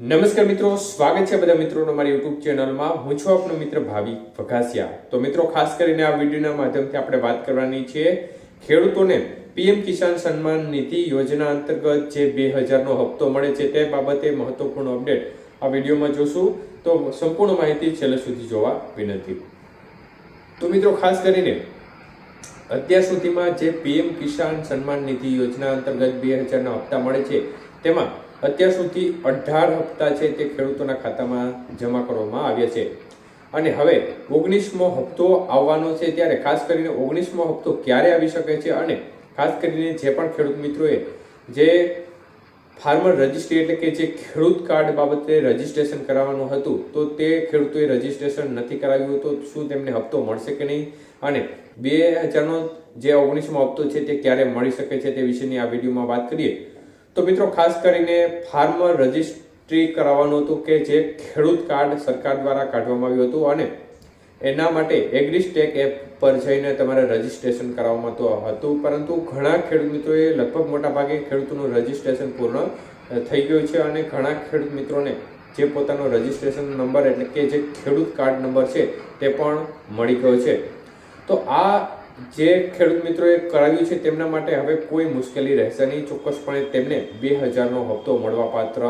નમસ્કાર મિત્રો, સ્વાગત છે બધા મિત્રોનો મારી યુટ્યુબ ચેનલમાં હું છું આપનો મિત્ર ભાવિક વઘાસિયા તો મિત્રો, ખાસ કરીને આ વિડીયોના માધ્યમથી આપણે વાત કરવાની છે ખેડૂતોને પીએમ કિસાન સન્માન નિધિ યોજના અંતર્ગત જે બે હજારનો હપ્તો મળે છે તે બાબતે મહત્વપૂર્ણ અપડેટ આ વિડીયોમાં જોશું. તો સંપૂર્ણ માહિતી છેલ્લે સુધી જોવા વિનંતી. તો મિત્રો, ખાસ કરીને અત્યાર સુધીમાં જે પીએમ કિસાન સન્માન નિધિ યોજના અંતર્ગત બે હજારના હપ્તા મળે છે, તેમાં અત્યાર સુધી અઢાર હપ્તા છે તે ખેડૂતોના ખાતામાં જમા કરવામાં આવ્યા છે. અને હવે ઓગણીસમો હપ્તો આવવાનો છે ત્યારે ખાસ કરીને ઓગણીસમો હપ્તો ક્યારે આવી શકે છે અને ખાસ કરીને જે પણ ખેડૂત મિત્રોએ જે ફાર્મર રજિસ્ટ્રી એટલે કે જે ખેડૂત કાર્ડ બાબતે રજીસ્ટ્રેશન કરાવવાનું હતું, તો તે ખેડૂતોએ રજિસ્ટ્રેશન નથી કરાવ્યું તો શું તેમને હપ્તો મળશે કે નહીં? અને બે હજારનો જે ઓગણીસમો હપ્તો છે તે ક્યારે મળી શકે છે તે વિશેની આ વિડીયોમાં વાત કરીએ. તો મિત્રો, ખાસ કરીને ફાર્મર રજિસ્ટ્રી કરાવવાનું હતું કે જે ખેડૂત કાર્ડ સરકાર દ્વારા કાઢવામાં આવ્યું હતું અને એના માટે એગ્રીસ્ટેક એપ પર જઈને તમારે રજિસ્ટ્રેશન કરાવવામાં તો હતું, પરંતુ ઘણા ખેડૂત મિત્રોએ, લગભગ મોટા ભાગે ખેડૂતોનું રજીસ્ટ્રેશન પૂર્ણ થઈ ગયું છે અને ઘણા ખેડૂત મિત્રોને જે પોતાનો રજિસ્ટ્રેશન નંબર એટલે કે જે ખેડૂત કાર્ડ નંબર છે તે પણ મળી ગયો છે. તો આ જે ખેડૂત મિત્રોએ કરાવ્યું છે તેમના માટે હવે કોઈ મુશ્કેલી રહેશે નહીં. ચોક્કસપણે તેમને બે હજારનો હપ્તો મળવાપાત્ર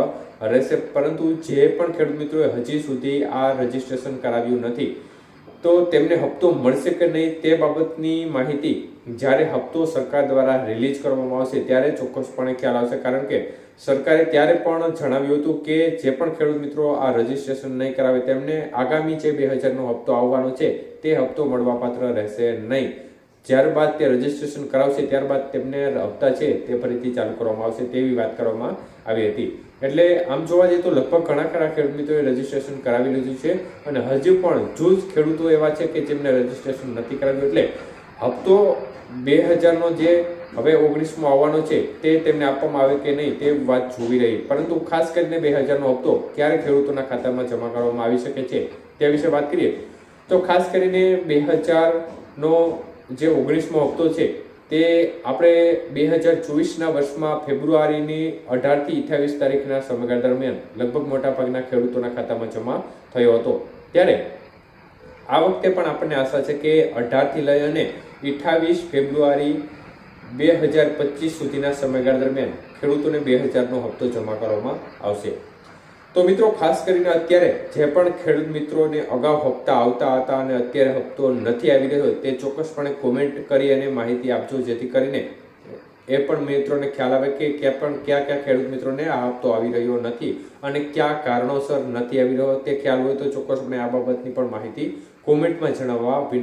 રહેશે. પરંતુ જે પણ ખેડૂત મિત્રોએ હજી સુધી આ રજીસ્ટ્રેશન કરાવ્યું નથી, તો તેમને હપ્તો મળશે કે નહીં તે બાબતની માહિતી જ્યારે હપ્તો સરકાર દ્વારા રિલીઝ કરવામાં આવશે ત્યારે ચોક્કસપણે ખ્યાલ આવશે. કારણ કે સરકારે ત્યારે પણ જણાવ્યું હતું કે જે પણ ખેડૂત મિત્રો આ રજીસ્ટ્રેશન નહીં કરાવે તેમને આગામી જે બે હજારનો હપ્તો આવવાનો છે તે હપ્તો મળવાપાત્ર રહેશે નહીં. ત્યારબાદ તે રજીસ્ટ્રેશન કરાવશે, ત્યારબાદ તેમને હપ્તા છે તે ફરીથી ચાલુ કરવામાં આવશે તેવી વાત કરવામાં આવી હતી. એટલે આમ જોવા જઈએ તો લગભગ ઘણા ખરા ખેડૂત મિત્રોએ રજીસ્ટ્રેશન કરાવી લીધું છે અને હજુ પણ જૂજ ખેડૂતો એવા છે કે જેમને રજીસ્ટ્રેશન નથી કરાવ્યું. એટલે હપ્તો બે હજારનો જે હવે ઓગણીસમો આવવાનો છે તે તેમને આપવામાં આવે કે નહીં તે વાત જોવી રહી. પરંતુ ખાસ કરીને બે હજારનો હપ્તો ક્યારે ખેડૂતોના ખાતામાં જમા કરવામાં આવી શકે છે તે વિશે વાત કરીએ. તો ખાસ કરીને બે હજારનો જે ઓગણીસમો હપ્તો છે, તે આપણે બે હજાર ચોવીસના વર્ષમાં ફેબ્રુઆરીની અઢારથી અઠ્યાવીસ તારીખના સમયગાળા દરમિયાન લગભગ મોટાભાગના ખેડૂતોના ખાતામાં જમા થયો હતો. ત્યારે આ વખતે પણ આપણને આશા છે કે અઢારથી લઈ અને અઠ્યાવીસ ફેબ્રુઆરી બે હજાર પચીસ સુધીના સમયગાળા દરમિયાન ખેડૂતોને બે હજારનો હપ્તો જમા કરવામાં આવશે. તો મિત્રો, ખાસ કરીને અત્યારે જે પણ ખેડૂત મિત્રોને અગાઉ હપ્તા આવતા હતા અને અત્યારે હપ્તો નથી આવી રહ્યો, તે ચોક્કસપણે કોમેન્ટ કરી અને માહિતી આપજો, જેથી કરીને એ પણ મિત્રોને ખ્યાલ આવે કે ક્યાં પણ કયા કયા ખેડૂત મિત્રોને આ હપ્તો આવી રહ્યો નથી અને કયા કારણોસર નથી આવી રહ્યો, તે ખ્યાલ હોય તો ચોક્કસપણે આ બાબતની પણ માહિતી કોમેન્ટમાં જણાવવા વિનંતી